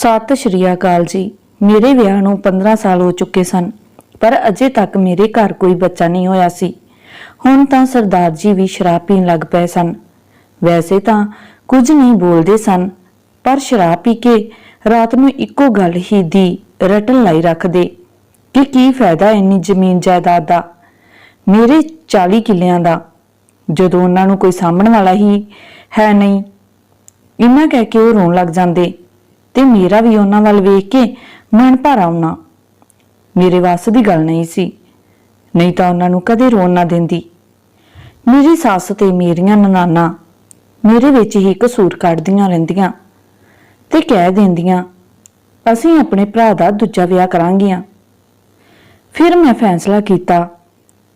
ਸਤਿ ਸ਼੍ਰੀ ਅਕਾਲ ਜੀ। ਮੇਰੇ ਵਿਆਹ ਨੂੰ 15 ਸਾਲ ਹੋ ਚੁੱਕੇ ਸਨ, ਪਰ ਅਜੇ ਤੱਕ ਮੇਰੇ ਘਰ ਕੋਈ ਬੱਚਾ ਨਹੀਂ ਹੋਇਆ ਸੀ। ਹੁਣ ਤਾਂ ਸਰਦਾਰ ਜੀ ਵੀ ਸ਼ਰਾਬ ਪੀਣ ਲੱਗ ਪਏ ਸਨ। ਵੈਸੇ ਤਾਂ ਕੁਝ ਨਹੀਂ ਬੋਲਦੇ ਸਨ, ਪਰ ਸ਼ਰਾਬ ਪੀ ਕੇ ਰਾਤ ਨੂੰ ਇੱਕੋ ਗੱਲ ਹੀ ਦੀ ਰਟਣ ਲਾਈ ਰੱਖਦੇ ਕਿ ਕੀ ਫਾਇਦਾ ਇੰਨੀ ਜ਼ਮੀਨ ਜਾਇਦਾਦ ਦਾ। ਮੇਰੇ 40 ਕਿੱਲਿਆਂ ਦਾ, ਜਦੋਂ ਉਹਨਾਂ ਨੂੰ ਕੋਈ ਸਾਂਭਣ ਵਾਲਾ ਹੀ ਹੈ ਨਹੀਂ, ਇੰਨਾ ਕਹਿ ਕੇ ਉਹ ਰੋਣ ਲੱਗ ਜਾਂਦੇ। ਤੇ ਮੇਰਾ ਵੀ ਉਹਨਾਂ ਵੱਲ ਵੇਖ ਕੇ ਮਨ ਭਰ ਆਉਣਾ। ਮੇਰੇ ਵੱਸ ਦੀ ਗੱਲ ਨਹੀਂ ਸੀ। ਨਹੀਂ ਤਾਂ ਉਹਨਾਂ ਨੂੰ ਕਦੇ ਰੋਣ ਨਾ ਦਿੰਦੀ। ਮੇਰੀ ਸੱਸ ਤੇ ਮੇਰੀਆਂ ਨਨਾਨਾ ਮੇਰੇ ਵਿੱਚ ਹੀ ਕਸੂਰ ਕੱਢਦੀਆਂ ਰਹਿੰਦੀਆਂ ਤੇ ਕਹਿ ਦਿੰਦੀਆਂ, ਅਸੀਂ ਆਪਣੇ ਭਰਾ ਦਾ ਦੂਜਾ ਵਿਆਹ ਕਰਾਂਗੀਆਂ। ਫਿਰ ਮੈਂ ਫੈਸਲਾ ਕੀਤਾ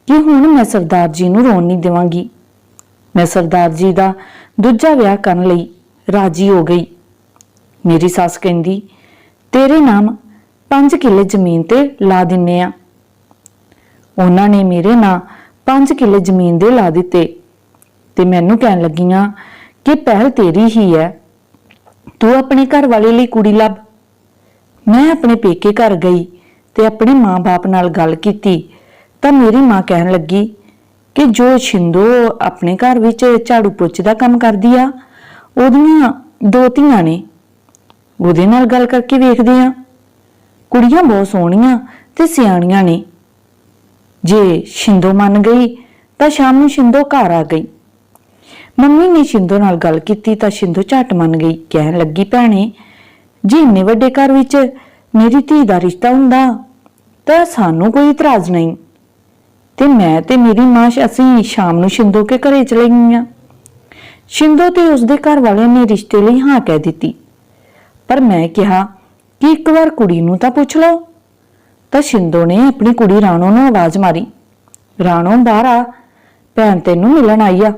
ਕਿ ਹੁਣ ਮੈਂ ਸਰਦਾਰ ਜੀ ਨੂੰ ਰੋਣ ਨਹੀਂ ਦੇਵਾਂਗੀ। ਮੈਂ ਸਰਦਾਰ ਜੀ ਦਾ ਦੂਜਾ ਵਿਆਹ ਕਰਨ ਲਈ ਰਾਜੀ ਹੋ ਗਈ। ਮੇਰੀ ਸੱਸ ਕਹਿੰਦੀ, ਤੇਰੇ ਨਾਮ 5 ਕਿੱਲੇ ਜ਼ਮੀਨ ਤੇ ਲਾ ਦਿੰਨੇ ਆ। ਉਹਨਾਂ ਨੇ ਮੇਰੇ ਨਾਂ 5 ਕਿੱਲੇ ਜ਼ਮੀਨ ਦੇ ਲਾ ਦਿੱਤੇ। ਤੇ ਮੈਨੂੰ ਕਹਿਣ ਲੱਗੀਆਂ ਕਿ ਪਹਿਲ ਤੇਰੀ ਹੀ ਹੈ ਤੂੰ ਆਪਣੇ ਘਰ ਵਾਲੇ ਲਈ ਕੁੜੀ ਲੱਭ। ਮੈਂ ਆਪਣੇ ਪੇਕੇ ਘਰ ਗਈ ਤੇ ਆਪਣੇ ਮਾਂ-ਬਾਪ ਨਾਲ ਗੱਲ ਕੀਤੀ। ਤਾਂ ਮੇਰੀ ਮਾਂ ਕਹਿਣ ਲੱਗੀ ਕਿ ਜੋ ਛਿੰਦੋ ਆਪਣੇ ਘਰ ਵਿੱਚ ਝਾੜੂ ਪੋਚੇ ਦਾ ਕੰਮ ਕਰਦੀ ਆ, ਉਹਦੀਆਂ ਦੋ ਧੀਆਂ ਨੇ। ਉਹਦੇ ਨਾਲ ਗੱਲ ਕਰਕੇ ਵੇਖਦੇ ਆ ਕੁੜੀਆਂ ਬਹੁਤ ਸੋਹਣੀਆਂ ਤੇ ਸਿਆਣੀਆਂ ਨੇ। ਜੇ ਛਿੰਦੋ ਮੰਨ ਗਈ, ਤਾਂ ਸ਼ਾਮ ਨੂੰ ਛਿੰਦੋ ਘਰ ਆ ਗਈ। ਮੰਮੀ ਨੇ ਛਿੰਦੋ ਨਾਲ ਗੱਲ ਕੀਤੀ ਤਾਂ ਛਿੰਦੋ ਝਟ ਮੰਨ ਗਈ, ਕਹਿਣ ਲੱਗੀ, ਭੈਣੇ, ਜੇ ਇੰਨੇ ਵੱਡੇ ਘਰ ਵਿੱਚ ਮੇਰੀ ਧੀ ਦਾ ਰਿਸ਼ਤਾ ਹੁੰਦਾ, ਤਾਂ ਸਾਨੂੰ ਕੋਈ ਇਤਰਾਜ਼ ਨਹੀਂ। ਤੇ ਮੈਂ ਤੇ ਮੇਰੀ ਮਾਂ ਅਸੀਂ ਸ਼ਾਮ ਨੂੰ ਛਿੰਦੋ ਕੇ ਘਰੇ ਚਲੇ ਗਈਆਂ। ਛਿੰਦੋ ਤੇ ਉਸਦੇ ਘਰ ਵਾਲਿਆਂ ਨੇ ਰਿਸ਼ਤੇ ਲਈ ਹਾਂ ਕਹਿ ਦਿੱਤੀ। ਪਰ ਮੈਂ ਕਿਹਾ, ਕਿ ਇੱਕ ਵਾਰ ਕੁੜੀ ਨੂੰ ਤਾਂ ਪੁੱਛ ਲਓ। ਤਾਂ ਛਿੰਦੋ ਨੇ ਆਪਣੀ ਕੁੜੀ ਰਾਣੋ ਨੂੰ ਆਵਾਜ਼ ਮਾਰੀ। ਰਾਣੋ, ਬਾਹਰ ਆ। ਭੈਣ ਤੈਨੂੰ ਮਿਲਣ ਆਈ ਆ।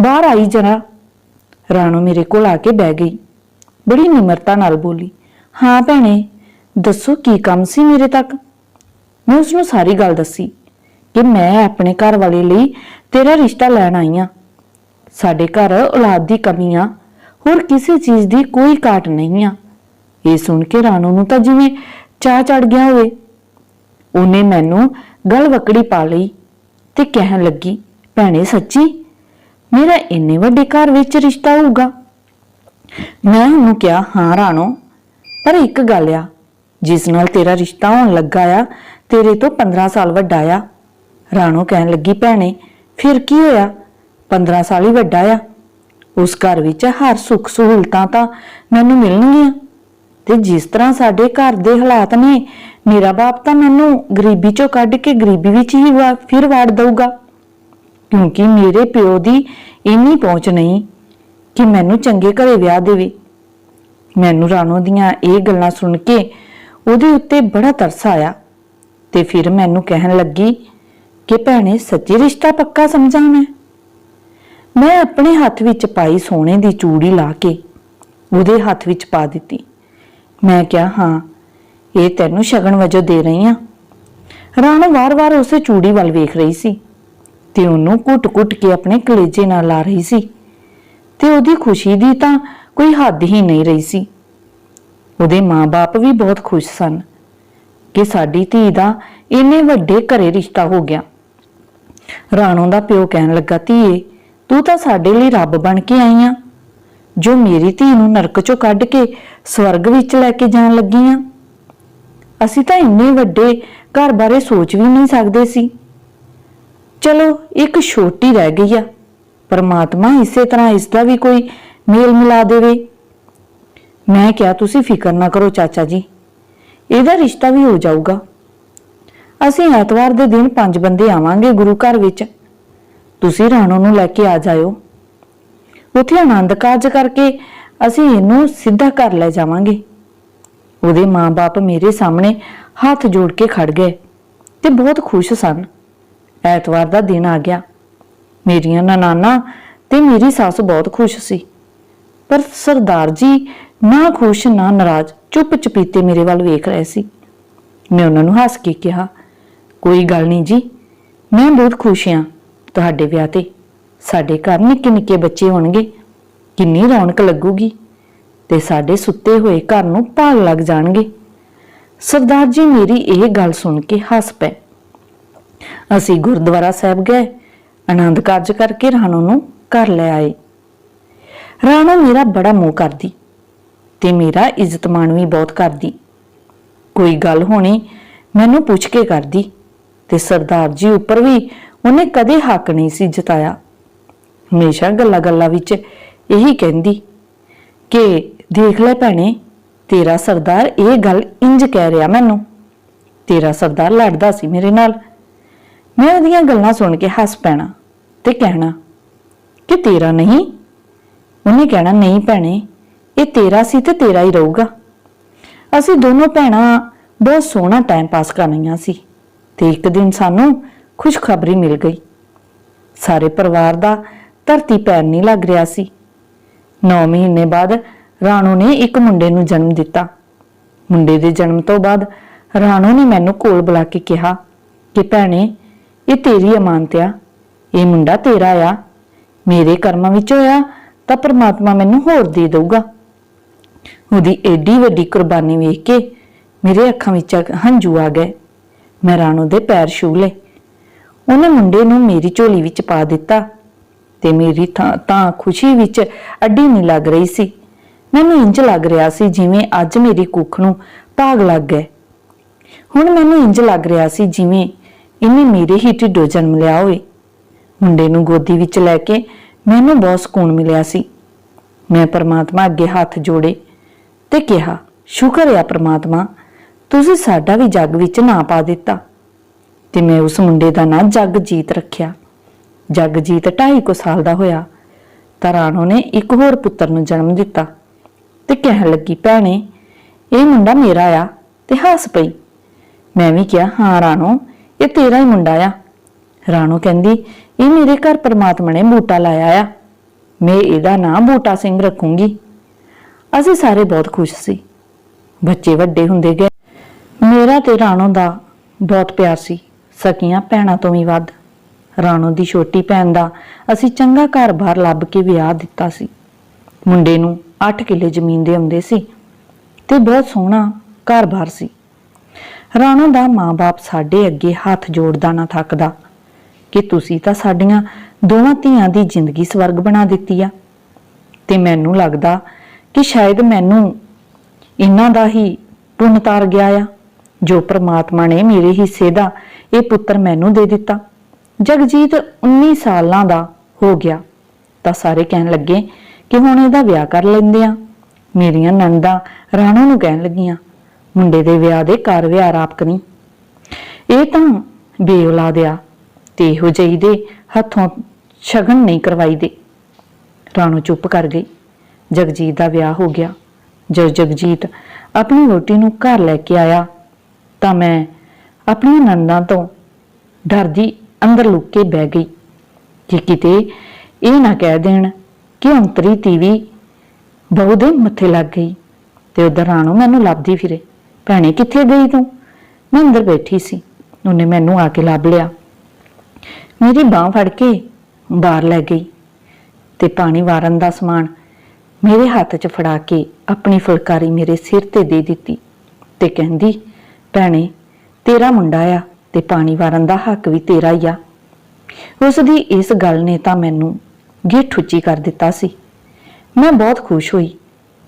ਬਾਹਰ ਆਈ ਜਰਾ। ਰਾਣੋ ਮੇਰੇ ਕੋਲ ਆ ਕੇ ਬਹਿ ਗਈ। ਬੜੀ ਨਿਮਰਤਾ ਨਾਲ ਬੋਲੀ, ਹਾਂ ਭੈਣੇ, ਦੱਸੋ ਕੀ ਕੰਮ ਸੀ ਮੇਰੇ ਤੱਕ? ਮੈਂ ਉਸ ਨੂੰ ਸਾਰੀ ਗੱਲ ਦੱਸੀ, ਕਿ ਮੈਂ ਆਪਣੇ ਘਰ ਵਾਲੇ ਲਈ ਤੇਰਾ ਰਿਸ਼ਤਾ ਲੈਣ ਆਈ ਆ। ਸਾਡੇ ਘਰ ਔਲਾਦ ਦੀ ਕਮੀ ਆ। ਹੋਰ ਕਿਸੇ ਚੀਜ਼ ਦੀ ਕੋਈ ਘਾਟ ਨਹੀਂ ਆ। ਇਹ ਸੁਣ ਕੇ ਰਾਣੋ ਨੂੰ ਤਾਂ ਜਿਵੇਂ ਚਾਹ ਚੜ ਗਿਆ ਹੋਵੇ। ਉਹਨੇ ਮੈਨੂੰ ਗਲ ਵਕੜੀ ਪਾ ਲਈ ਤੇ ਕਹਿਣ ਲੱਗੀ, ਭੈਣੇ ਸੱਚੀ, ਮੇਰਾ ਇੰਨੇ ਵੱਡੇ ਘਰ ਵਿੱਚ ਰਿਸ਼ਤਾ ਹੋਊਗਾ? ਮੈਂ ਉਹਨੂੰ ਕਿਹਾ, ਹਾਂ ਰਾਣੋ, ਪਰ ਇੱਕ ਗੱਲ ਆ, ਜਿਸ ਨਾਲ ਤੇਰਾ ਰਿਸ਼ਤਾ ਹੋਣ ਲੱਗਾ ਆ, ਤੇਰੇ ਤੋਂ 15 ਸਾਲ ਵੱਡਾ ਆ। ਰਾਣੋ ਕਹਿਣ ਲੱਗੀ, ਭੈਣੇ, ਫਿਰ ਕੀ ਹੋਇਆ? 15 ਸਾਲ ਹੀ ਵੱਡਾ ਆ। ਉਸ ਘਰ ਵਿੱਚ ਹਰ ਸੁੱਖ ਸਹੂਲਤਾਂ ਤਾਂ ਮੈਨੂੰ ਮਿਲਣਗੀਆਂ। ਤੇ ਜਿਸ ਤਰ੍ਹਾਂ ਸਾਡੇ ਘਰ ਦੇ ਹਾਲਾਤ ਨੇ, ਮੇਰਾ ਬਾਪ ਤਾਂ ਮੈਨੂੰ ਗਰੀਬੀ ਚੋਂ ਕੱਢ ਕੇ ਗਰੀਬੀ ਵਿੱਚ ਹੀ ਵਾ- ਫਿਰ ਵਾੜ ਦਊਗਾ। ਕਿਉਂਕਿ ਮੇਰੇ ਪਿਓ ਦੀ ਇੰਨੀ ਪਹੁੰਚ ਨਹੀਂ ਕਿ ਮੈਨੂੰ ਚੰਗੇ ਘਰੇ ਵਿਆਹ ਦੇਵੇ। ਮੈਨੂੰ ਰਾਣੋ ਦੀਆਂ ਇਹ ਗੱਲਾਂ ਸੁਣ ਕੇ ਉਹਦੇ ਉੱਤੇ ਬੜਾ ਤਰਸ ਆਇਆ ਤੇ ਫਿਰ ਮੈਨੂੰ ਕਹਿਣ ਲੱਗੀ ਕਿ ਭੈਣੇ, ਸੱਚੀ ਰਿਸ਼ਤਾ ਪੱਕਾ ਸਮਝਾਂ ਮੈਂ? ਮੈਂ ਆਪਣੇ ਹੱਥ ਵਿੱਚ ਪਾਈ ਸੋਨੇ ਦੀ ਚੂੜੀ ਲਾ ਕੇ ਉਹਦੇ ਹੱਥ ਵਿੱਚ ਪਾ ਦਿੱਤੀ। ਮੈਂ ਕਿਹਾ, ਹਾਂ, ਇਹ ਤੈਨੂੰ ਸ਼ਗਨ ਵਜੋਂ ਦੇ ਰਹੀ ਆ। ਰਾਣੋ ਵਾਰ-ਵਾਰ ਉਸੇ ਚੂੜੀ ਵੱਲ ਵੇਖ ਰਹੀ ਸੀ ਤੇ ਉਹਨੂੰ ਕੁੱਟ-ਕੁੱਟ ਕੇ ਆਪਣੇ ਕਲੇਜੇ ਨਾਲ ਲਾ ਰਹੀ ਸੀ ਤੇ ਉਹਦੀ ਖੁਸ਼ੀ ਦੀ ਤਾਂ ਕੋਈ ਹੱਦ ਹੀ ਨਹੀਂ ਰਹੀ ਸੀ। ਉਹਦੇ ਮਾਪੇ ਵੀ ਬਹੁਤ ਖੁਸ਼ ਸਨ ਕਿ ਸਾਡੀ ਧੀ ਦਾ ਇੰਨੇ ਵੱਡੇ ਘਰੇ ਰਿਸ਼ਤਾ ਹੋ ਗਿਆ। ਰਾਣੋ ਦਾ ਪਿਓ ਕਹਿਣ ਲੱਗਾ, ਧੀਏ ਤੂੰ ਤਾਂ ਸਾਡੇ ਲਈ ਰੱਬ ਬਣ ਕੇ ਆਈ ਆ। ਜੋ ਮੇਰੀ ਧੀ ਨੂੰ ਨਰਕ ਚੋਂ ਕੱਢ ਕੇ ਸਵਰਗ ਵਿੱਚ ਲੈ ਕੇ ਜਾਣ ਲੱਗੀ ਆ। ਅਸੀਂ ਤਾਂ ਇੰਨੇ ਵੱਡੇ ਘਰ ਬਾਰੇ ਸੋਚ ਵੀ ਨਹੀਂ ਸਕਦੇ ਸੀ। ਚਲੋ, ਇੱਕ ਛੋਟੀ ਰਹਿ ਗਈ ਆ। ਪਰਮਾਤਮਾ ਇਸੇ ਤਰ੍ਹਾਂ ਇਸ ਦਾ ਵੀ ਕੋਈ ਮੇਲ ਮਿਲਾ ਦੇਵੇ। ਮੈਂ ਕਿਹਾ, ਤੁਸੀਂ ਫਿਕਰ ਨਾ ਕਰੋ ਚਾਚਾ ਜੀ। ਇਹਦਾ ਰਿਸ਼ਤਾ ਵੀ ਹੋ ਜਾਊਗਾ। ਅਸੀਂ ਐਤਵਾਰ ਦੇ ਦਿਨ ਪੰਜ ਬੰਦੇ ਆਵਾਂਗੇ ਗੁਰੂ ਘਰ ਵਿੱਚ। ਤੁਸੀਂ ਰਾਣੋ ਨੂੰ ਲੈ ਕੇ ਆ ਜਾਇਓ। ਉੱਥੇ ਆਨੰਦ ਕਾਰਜ ਕਰਕੇ ਅਸੀਂ ਇਹਨੂੰ ਸਿੱਧਾ ਘਰ ਲੈ ਜਾਵਾਂਗੇ। ਉਹਦੇ ਮਾਂ-ਬਾਪ ਮੇਰੇ ਸਾਹਮਣੇ ਹੱਥ ਜੋੜ ਕੇ ਖੜ ਗਏ ਤੇ ਬਹੁਤ ਖੁਸ਼ ਸਨ। ਐਤਵਾਰ ਦਾ ਦਿਨ ਆ ਗਿਆ। ਮੇਰੀਆਂ ਨਨਾਨਾ ਤੇ ਮੇਰੀ ਸੱਸ ਬਹੁਤ ਖੁਸ਼ ਸੀ। ਪਰ ਸਰਦਾਰ ਜੀ ਨਾ ਖੁਸ਼, ਨਾ ਨਾਰਾਜ਼ ਚੁੱਪ ਚਪੀਤੇ ਮੇਰੇ ਵੱਲ ਵੇਖ ਰਹੇ ਸੀ। ਮੈਂ ਉਹਨਾਂ ਨੂੰ ਹੱਸ ਕੇ ਕਿਹਾ, ਕੋਈ ਗੱਲ ਨਹੀਂ ਜੀ, ਮੈਂ ਬਹੁਤ ਖੁਸ਼ ਹਾਂ। ਤੁਹਾਡੇ ਵਿਆਹ ਤੇ ਸਾਡੇ ਘਰ ਨਿੱਕੇ ਨਿੱਕੇ ਬੱਚੇ ਹੋਣਗੇ। ਕਿੰਨੀ ਰੌਣਕ ਲੱਗੂਗੀ ਤੇ ਸਾਡੇ ਸੁੱਤੇ ਹੋਏ ਘਰ ਨੂੰ ਭਾਗ ਲੱਗ ਜਾਣਗੇ। ਸਰਦਾਰ ਜੀ, ਮੇਰੀ ਇਹ ਗੱਲ ਸੁਣ ਕੇ ਹੱਸ ਪਏ। ਅਸੀਂ ਗੁਰਦੁਆਰਾ ਸਾਹਿਬ ਗਏ, ਆਨੰਦ ਕਾਰਜ ਕਰਕੇ ਰਾਣੋ ਨੂੰ ਘਰ ਲੈ ਆਏ। ਰਾਣੋ ਮੇਰਾ ਬੜਾ ਮੋਹ ਕਰਦੀ ਤੇ ਮੇਰਾ ਇੱਜ਼ਤਮਾਨ ਵੀ ਬਹੁਤ ਕਰਦੀ। ਕੋਈ ਗੱਲ ਹੋਣੀ ਮੈਨੂੰ ਪੁੱਛ ਕੇ ਕਰਦੀ ਤੇ ਸਰਦਾਰ ਜੀ ਉੱਪਰ ਵੀ ਉਹਨੇ ਕਦੇ ਹੱਕ ਨਹੀਂ ਸੀ ਜਤਾਇਆ। ਹਮੇਸ਼ਾ ਗੱਲਾਂ ਗੱਲਾਂ ਵਿੱਚ ਇਹੀ ਕਹਿੰਦੀ ਕਿ ਦੇਖ ਲੈ ਭੈਣੇ, ਤੇਰਾ ਸਰਦਾਰ ਇਹ ਗੱਲ ਇੰਜ ਕਹਿ ਰਿਹਾ ਮੈਨੂੰ। ਤੇਰਾ ਸਰਦਾਰ ਲੜਦਾ ਸੀ ਮੇਰੇ ਨਾਲ। ਮੈਂ ਉਹਦੀਆਂ ਗੱਲਾਂ ਸੁਣ ਕੇ ਹੱਸ ਪੈਣਾ ਤੇ ਕਹਿਣਾ, ਕਿ ਤੇਰਾ ਨਹੀਂ? ਉਹਨੇ ਕਹਿਣਾ, ਨਹੀਂ ਭੈਣੇ, ਇਹ ਤੇਰਾ ਸੀ ਤੇ ਤੇਰਾ ਹੀ ਰਹੂਗਾ। ਅਸੀਂ ਦੋਨੋਂ ਭੈਣਾਂ ਬਹੁਤ ਸੋਹਣਾ ਟਾਈਮ ਪਾਸ ਕਰਨੀਆਂ ਸੀ। ਤੇ ਇੱਕ ਦਿਨ ਸਾਨੂੰ ਖੁਸ਼ਖਬਰੀ ਮਿਲ ਗਈ। ਸਾਰੇ ਪਰਿਵਾਰ ਦਾ ਧਰਤੀ ਪੈਰ ਨਹੀਂ ਲੱਗ ਰਿਹਾ ਸੀ। 9 ਮਹੀਨੇ ਬਾਅਦ ਰਾਣੋ ਨੇ ਇੱਕ ਮੁੰਡੇ ਨੂੰ ਜਨਮ ਦਿੱਤਾ। ਮੁੰਡੇ ਦੇ ਜਨਮ ਤੋਂ ਬਾਅਦ ਰਾਣੋ ਨੇ ਮੈਨੂੰ ਕੋਲ ਬੁਲਾ ਕੇ ਕਿਹਾ ਕਿ, ਭੈਣੇ, ਇਹ ਤੇਰੀ ਅਮਾਨਤ ਆ। ਇਹ ਮੁੰਡਾ ਤੇਰਾ ਆ। ਮੇਰੇ ਕਰਮਾਂ ਵਿੱਚ ਹੋਇਆ ਤਾਂ ਪ੍ਰਮਾਤਮਾ ਮੈਨੂੰ ਹੋਰ ਦੇ ਦੇਊਗਾ। ਉਹਦੀ ਏਡੀ ਵੱਡੀ ਕੁਰਬਾਨੀ ਵੇਖ ਕੇ ਮੇਰੇ ਅੱਖਾਂ ਵਿੱਚ ਹੰਝੂ ਆ ਗਏ। ਮੈਂ ਰਾਣੋ ਦੇ ਪੈਰ ਛੂ ਲਏ। ਉਹਨੇ ਮੁੰਡੇ ਨੂੰ ਮੇਰੀ ਝੋਲੀ ਵਿੱਚ ਪਾ ਦਿੱਤਾ ਤੇ ਮੇਰੀ ਤਾਂ ਤਾਂ ਖੁਸ਼ੀ ਵਿੱਚ ਅੱਡੀ ਨਹੀਂ ਲੱਗ ਰਹੀ ਸੀ। ਮੈਨੂੰ ਇੰਜ ਲੱਗ ਰਿਹਾ ਸੀ ਜਿਵੇਂ ਅੱਜ ਮੇਰੀ ਕੁੱਖ ਨੂੰ ਭਾਗ ਲੱਗ ਗਏ। ਹੁਣ ਮੈਨੂੰ ਇੰਜ ਲੱਗ ਰਿਹਾ ਸੀ ਜਿਵੇਂ ਇਹਨੇ ਮੇਰੇ ਹੀ ਢਿੱਡੋਂ ਜਨਮ ਲਿਆ ਹੋਵੇ। ਮੁੰਡੇ ਨੂੰ ਗੋਦੀ ਵਿੱਚ ਲੈ ਕੇ ਮੈਨੂੰ ਬਹੁਤ ਸਕੂਨ ਮਿਲਿਆ ਸੀ। ਮੈਂ ਪਰਮਾਤਮਾ ਅੱਗੇ ਹੱਥ ਜੋੜੇ ਤੇ ਕਿਹਾ, ਸ਼ੁਕਰ ਹੈ ਪਰਮਾਤਮਾ, ਤੁਸੀਂ ਸਾਡਾ ਵੀ ਜੱਗ ਵਿੱਚ ਨਾ ਪਾ ਦਿੱਤਾ। ਤੇ ਮੈਂ ਉਸ ਮੁੰਡੇ ਦਾ ਨਾਂ ਜਗਜੀਤ ਰੱਖਿਆ। ਜਗਜੀਤ 2.5 ਕੁ ਸਾਲ ਦਾ ਹੋਇਆ। ਤਾਂ ਰਾਣੋ ਨੇ ਇੱਕ ਹੋਰ ਪੁੱਤਰ ਨੂੰ ਜਨਮ ਦਿੱਤਾ। ਤੇ ਕਹਿਣ ਲੱਗੀ, ਭੈਣੇ, ਇਹ ਮੁੰਡਾ ਮੇਰਾ ਆ ਤੇ ਹੱਸ ਪਈ। ਮੈਂ ਵੀ ਕਿਹਾ, ਹਾਂ ਰਾਣੋ, ਇਹ ਤੇਰਾ ਹੀ ਮੁੰਡਾ ਆ। ਰਾਣੋ ਕਹਿੰਦੀ, ਇਹ ਮੇਰੇ ਘਰ ਪਰਮਾਤਮਾ ਨੇ ਬੂਟਾ ਲਾਇਆ ਆ। ਮੈਂ ਇਹਦਾ ਨਾਂ ਬੂਟਾ ਸਿੰਘ ਰੱਖੂੰਗੀ। ਅਸੀਂ ਸਾਰੇ ਬਹੁਤ ਖੁਸ਼ ਸੀ। ਬੱਚੇ ਵੱਡੇ ਹੁੰਦੇ ਗਏ। ਮੇਰਾ ਤੇ ਰਾਣੋ ਦਾ ਬਹੁਤ ਪਿਆਰ ਸੀ। ਸਕੀਆਂ ਭੈਣਾਂ ਤੋਂ ਵੀ ਵੱਧ। ਰਾਣੋ ਦੀ ਛੋਟੀ ਭੈਣ ਦਾ ਅਸੀਂ ਚੰਗਾ ਘਰ-ਬਾਰ ਲੱਭ ਕੇ ਵਿਆਹ ਦਿੱਤਾ ਸੀ। ਮੁੰਡੇ ਨੂੰ 8 ਕਿੱਲੇ ਜ਼ਮੀਨ ਦੇ ਆਉਂਦੇ ਸੀ ਤੇ ਬਹੁਤ ਸੋਹਣਾ ਘਰ-ਬਾਰ ਸੀ। ਰਾਣੋ ਦਾ ਮਾਂ-ਬਾਪ ਸਾਡੇ ਅੱਗੇ ਹੱਥ ਜੋੜਦਾ ਨਾ ਥੱਕਦਾ। ਕਿ ਤੁਸੀਂ ਤਾਂ ਸਾਡੀਆਂ ਦੋਵਾਂ ਧੀਆਂ ਦੀ ਜ਼ਿੰਦਗੀ ਸਵਰਗ ਬਣਾ ਦਿੱਤੀ ਆ। ਤੇ ਮੈਨੂੰ ਲੱਗਦਾ ਕਿ ਸ਼ਾਇਦ ਮੈਨੂੰ ਇਹਨਾਂ ਦਾ ਹੀ ਪੁੰਨ ਤਾਰ ਗਿਆ ਆ। ਜੋ ਪ੍ਰਮਾਤਮਾ ਨੇ ਮੇਰੇ ਹਿੱਸੇ ਦਾ ਇਹ ਪੁੱਤਰ ਮੈਨੂੰ ਦੇ ਦਿੱਤਾ। ਜਗਜੀਤ 19 ਸਾਲਾਂ ਦਾ ਹੋ ਗਿਆ। ਤਾਂ ਸਾਰੇ ਕਹਿਣ ਲੱਗੇ ਕਿ ਹੁਣ ਇਹਦਾ ਵਿਆਹ ਕਰ ਲੈਂਦੇ ਆ। ਮੇਰੀਆਂ ਨੰਦਾਂ ਰਾਣੋ ਨੂੰ ਕਹਿਣ ਲੱਗੀਆਂ, ਮੁੰਡੇ ਦੇ ਵਿਆਹ ਦੇ ਘਰ ਵਿਆਹ ਆਪ ਇਹ ਤਾਂ ਬੇਔਲਾਦ ਆ ਤੇ ਇਹੋ ਜਿਹੀ ਦੇ ਹੱਥੋਂ ਸ਼ਗਨ ਨਹੀਂ ਕਰਵਾਈ ਦੇ ਰਾਣੋ ਚੁੱਪ ਕਰ ਗਈ। ਜਗਜੀਤ ਦਾ ਵਿਆਹ ਹੋ ਗਿਆ। ਜਦ ਜਗਜੀਤ ਆਪਣੀ ਰੋਟੀ ਨੂੰ ਘਰ ਲੈ ਕੇ ਆਇਆ ਤਾਂ ਮੈਂ ਆਪਣੀਆਂ ਨੰਦਾਂ ਤੋਂ ਡਰਦੀ ਅੰਦਰ ਲੁੱਕ ਕੇ ਬਹਿ ਗਈ। ਜੇ ਕਿਤੇ ਇਹ ਨਾ ਕਹਿ ਦੇਣ ਕਿ ਅੰਤਰੀ ਤੀਵੀ ਬਹੂ ਦੇ ਮੱਥੇ ਲੱਗ ਗਈ ਤੇ ਉਧਰ ਰਾਣੋ ਮੈਨੂੰ ਲੱਭਦੀ ਫਿਰੇ। ਭੈਣੇ, ਕਿੱਥੇ ਗਈ ਤੂੰ? ਮੈਂ ਅੰਦਰ ਬੈਠੀ ਸੀ। ਉਹਨੇ ਮੈਨੂੰ ਆ ਕੇ ਲੱਭ ਲਿਆ। ਮੇਰੀ ਬਾਹ ਫੜ ਕੇ ਬਾਹਰ ਲੈ ਗਈ ਤੇ ਪਾਣੀ ਵਾਰਨ ਦਾ ਸਮਾਨ ਮੇਰੇ ਹੱਥ 'ਚ ਫੜਾ ਕੇ ਆਪਣੀ ਫੁਲਕਾਰੀ ਮੇਰੇ ਸਿਰ ਤੇ ਦੇ ਦਿੱਤੀ ਤੇ ਕਹਿੰਦੀ ਭੈਣੇ, ਤੇਰਾ ਮੁੰਡਾ ਆ ਤੇ ਪਾਣੀ ਵਾਰਨ ਦਾ ਹੱਕ ਵੀ ਤੇਰਾ ਹੀ ਆ। ਉਸ ਦੀ ਇਸ ਗੱਲ ਨੇ ਤਾਂ ਮੈਨੂੰ ਗਿੱਠ ਉੱਚੀ ਕਰ ਦਿੱਤਾ ਸੀ। ਮੈਂ ਬਹੁਤ ਖੁਸ਼ ਹੋਈ।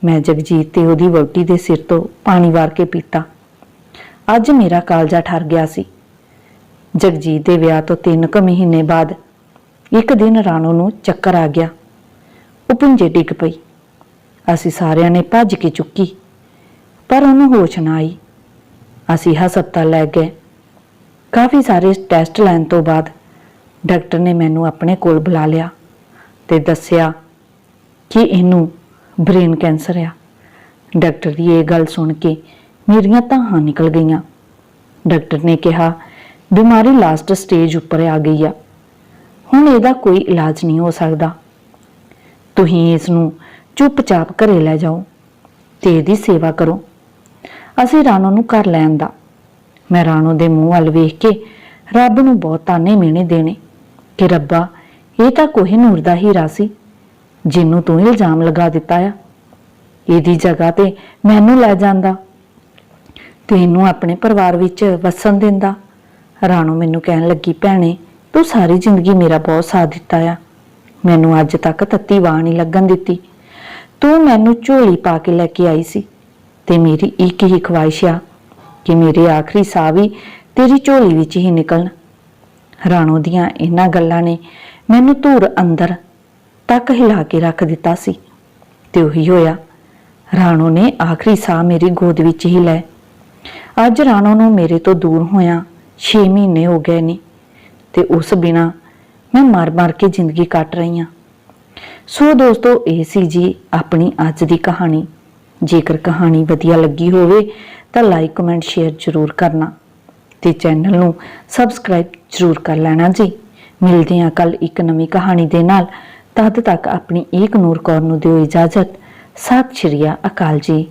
ਮੈਂ ਜਗਜੀਤ ਤੇ ਉਹਦੀ ਵਹੁਟੀ ਦੇ ਸਿਰ ਤੋਂ ਪਾਣੀ ਵਾਰ ਕੇ ਪੀਤਾ। ਅੱਜ ਮੇਰਾ ਕਾਲਜਾ ਠਰ ਗਿਆ ਸੀ। ਜਗਜੀਤ ਦੇ ਵਿਆਹ ਤੋਂ 3 ਕੁ ਮਹੀਨੇ ਬਾਅਦ ਇੱਕ ਦਿਨ ਰਾਣੋ ਨੂੰ ਚੱਕਰ ਆ ਗਿਆ। ਉਹ ਪੁੰਜੇ ਡਿੱਗ ਪਈ। ਅਸੀਂ ਸਾਰਿਆਂ ਨੇ ਭੱਜ ਕੇ ਚੁੱਕੀ। ਪਰ ਉਹਨੂੰ ਹੋਸ਼ ਨਾ ਆਈ। ਅਸੀਂ ਹਸਪਤਾਲ ਲੈ ਗਏ। ਕਾਫੀ ਸਾਰੇ ਟੈਸਟ ਲੈਣ ਤੋਂ ਬਾਅਦ ਡਾਕਟਰ ਨੇ ਮੈਨੂੰ ਆਪਣੇ ਕੋਲ ਬੁਲਾ ਲਿਆ ਤੇ ਦੱਸਿਆ ਕਿ ਇਹਨੂੰ ਬ੍ਰੇਨ ਕੈਂਸਰ ਆ। ਡਾਕਟਰ ਦੀ ਇਹ ਗੱਲ ਸੁਣ ਕੇ ਮੇਰੀਆਂ ਤਾਹਾਂ ਨਿਕਲ ਗਈਆਂ। ਡਾਕਟਰ ਨੇ ਕਿਹਾ, ਬਿਮਾਰੀ ਲਾਸਟ ਸਟੇਜ ਉੱਪਰ ਆ ਗਈ ਆ। ਹੁਣ ਇਹਦਾ ਕੋਈ ਇਲਾਜ ਨਹੀਂ ਹੋ ਸਕਦਾ। ਤੁਸੀਂ ਇਸ ਨੂੰ ਚੁੱਪਚਾਪ ਘਰੇ ਲੈ ਜਾਓ ਤੇ ਇਹਦੀ ਸੇਵਾ ਕਰੋ। ਅਸੀਂ ਰਾਣੋ ਨੂੰ ਘਰ ਲੈਣ ਦਾ। ਮੈਂ ਰਾਣੋ ਦੇ ਮੂੰਹ ਵੱਲ ਵੇਖ ਕੇ ਰੱਬ ਨੂੰ ਬਹੁਤ ਤਾਨੇ ਮਿਹਣੇ ਦੇਣੇ ਕਿ ਰੱਬਾ, ਇਹ ਤਾਂ ਕੋਹਿਨੂਰ ਦਾ ਹੀਰਾ ਸੀ ਜਿਹਨੂੰ ਤੂੰ ਇਲਜ਼ਾਮ ਲਗਾ ਦਿੱਤਾ ਆ। ਇਹਦੀ ਜਗ੍ਹਾ ਤੇ ਮੈਨੂੰ ਲੈ ਜਾਂਦਾ। ਤੇ ਇਹਨੂੰ ਆਪਣੇ ਪਰਿਵਾਰ ਵਿੱਚ ਵਸਣ ਦਿੰਦਾ। ਰਾਣੋ ਮੈਨੂੰ ਕਹਿਣ ਲੱਗੀ, ਭੈਣੇ, ਤੂੰ ਸਾਰੀ ਜ਼ਿੰਦਗੀ ਮੇਰਾ ਬਹੁਤ ਸਾਥ ਦਿੱਤਾ ਆ। ਮੈਨੂੰ ਅੱਜ ਤੱਕ ਤੱਤੀ ਵਾਹ ਨਹੀਂ ਲੱਗਣ ਦਿੱਤੀ। ਤੂੰ ਮੈਨੂੰ ਝੋਲੀ ਪਾ ਕੇ ਲੈ ਕੇ ਆਈ ਸੀ। ਤੇ ਮੇਰੀ ਇੱਕ ਹੀ ਖਵਾਇਸ਼ ਆ ਕਿ ਮੇਰੇ ਆਖਰੀ ਸਾਹ ਵੀ ਤੇਰੀ ਝੋਲੀ ਵਿੱਚ ਹੀ ਨਿਕਲਣ। ਰਾਣੋ ਦੀਆਂ ਇਹਨਾਂ ਗੱਲਾਂ ਨੇ ਮੈਨੂੰ ਧੂਰ ਅੰਦਰ ਤੱਕ ਹਿਲਾ ਕੇ ਰੱਖ ਦਿੱਤਾ ਸੀ ਤੇ ਉਹੀ ਹੋਇਆ, ਰਾਣੋ ਨੇ ਆਖਰੀ ਸਾਹ ਮੇਰੀ ਗੋਦ ਵਿੱਚ ਹੀ ਲੈ। ਅੱਜ ਰਾਣੋ ਨੂੰ ਮੇਰੇ ਤੋਂ ਦੂਰ ਹੋਇਆ 6 ਮਹੀਨੇ ਹੋ ਗਏ ਨੇ ਤੇ ਉਸ ਬਿਨਾ ਮੈਂ ਮਰ-ਮਰ ਕੇ ਜ਼ਿੰਦਗੀ ਕੱਟ ਰਹੀ ਹਾਂ। ਸੋ ਦੋਸਤੋ, ਇਹ ਸੀ ਜੀ ਆਪਣੀ ਅੱਜ ਦੀ ਕਹਾਣੀ। ਜੇਕਰ ਕਹਾਣੀ ਵਧੀਆ ਲੱਗੀ ਹੋਵੇ, ਤਾਂ ਲਾਈਕ ਕਮੈਂਟ ਸ਼ੇਅਰ ਜ਼ਰੂਰ ਕਰਨਾ ਤੇ ਚੈਨਲ ਨੂੰ ਸਬਸਕ੍ਰਾਈਬ ਜ਼ਰੂਰ ਕਰ ਲੈਣਾ ਜੀ। ਮਿਲਦੇ ਹਾਂ ਕੱਲ ਇੱਕ ਨਵੀਂ ਕਹਾਣੀ ਦੇ ਨਾਲ। ਤਦ ਤੱਕ ਆਪਣੀ ਏਕ ਨੂਰ ਕੌਰ ਨੂੰ ਦਿਓ ਇਜਾਜ਼ਤ। ਸਤਿ ਸ਼੍ਰੀ ਅਕਾਲ ਜੀ।